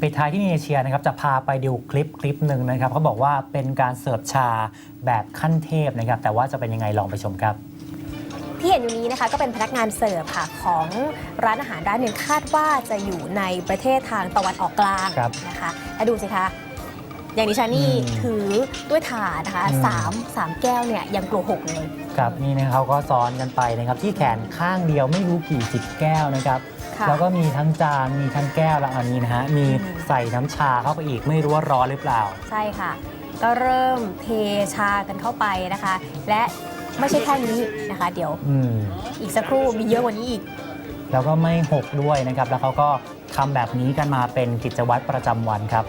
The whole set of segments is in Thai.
ปิดท้ายที่เอเชียนะครับจะพาไปดูคลิปคลิปหนึ่งนะครับเขาบอกว่าเป็นการเสิร์ฟชาแบบขั้นเทพนะครับ แต่ว่าจะเป็นยังไงลองไปชมครับ ที่เห็นอยู่นี้นะคะก็เป็นพนักงานเสิร์ฟค่ะของร้านอาหารร้านหนึ่งคาดว่าจะอยู่ในประเทศทางตะวันออกกลางครับนะคะแล้วดูสิคะอย่างดิฉันนี่อืมถือด้วยถาดนะคะอืม สามสามแก้วเนี่ยยังกลัวหกเลย ครับนี่นะเขาก็ซ้อนกันไปนะครับ ที่แขนข้างเดียวไม่รู้กี่สิบแก้วนะครับ ค่ะแล้วก็มีทั้งจานมีทั้งแก้วแล้วอันนี้นะฮะมีอืมใส่น้ำชาเข้าไปอีกไม่รู้ว่าร้อนหรือเปล่า ใช่ค่ะ ก็เริ่มเทชากันเข้าไปนะคะ และไม่ใช่แค่นี้นะคะ เดี๋ยวอืม อีกสักครู่มีเยอะกว่านี้อีก แล้วก็ไม่หกด้วยนะครับ แล้วเขาก็ทำแบบนี้กันมาเป็นกิจวัตรประจำวันครับ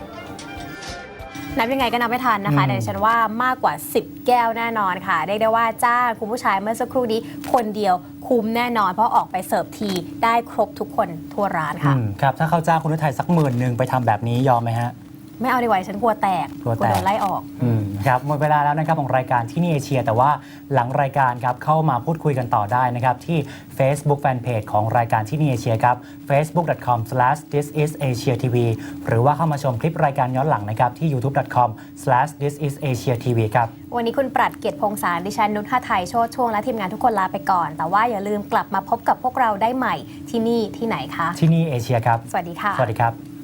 นับยังไงก็นับไม่ทันนะคะอืมแต่ดิฉันว่ามากกว่า 10 แก้วแน่นอนค่ะ เรียกได้ว่าจ้างคุณผู้ชายเมื่อสักครู่นี้คนเดียวคุ้มแน่นอน เพราะออกไปเสิร์ฟทีได้ครบทุกคนทั่วร้านค่ะ อืมครับ ถ้าเขาจ้างคุณนุทัยสักหมื่นหนึ่งไปทำแบบนี้ยอมไหมฮะ ไม่เอาดีกว่าดิฉันกลัวแตกกลัวแตกโดนไล่ออก อืม ครับหมดเวลาแล้วนะครับของรายการที่นี่เอเชีย แต่ว่าหลังรายการครับเข้ามาพูดคุยกันต่อได้นะครับที่ Facebook Fanpage ของรายการที่นี่เอเชียครับ facebook.com/thisisasiatv หรือว่าเข้ามาชมคลิปรายการย้อนหลังนะครับที่ youtube.com/thisisasiatv ครับวันนี้คุณปรัดเกียรติพงษารดิฉันนุชหไทยโชติช่วงและทีมงานทุกคนลาไปก่อน แต่ว่าอย่าลืมกลับมาพบกับพวกเราได้ใหม่ที่นี่ที่ไหนคะที่นี่เอเชียครับ สวัสดีค่ะ สวัสดีครับ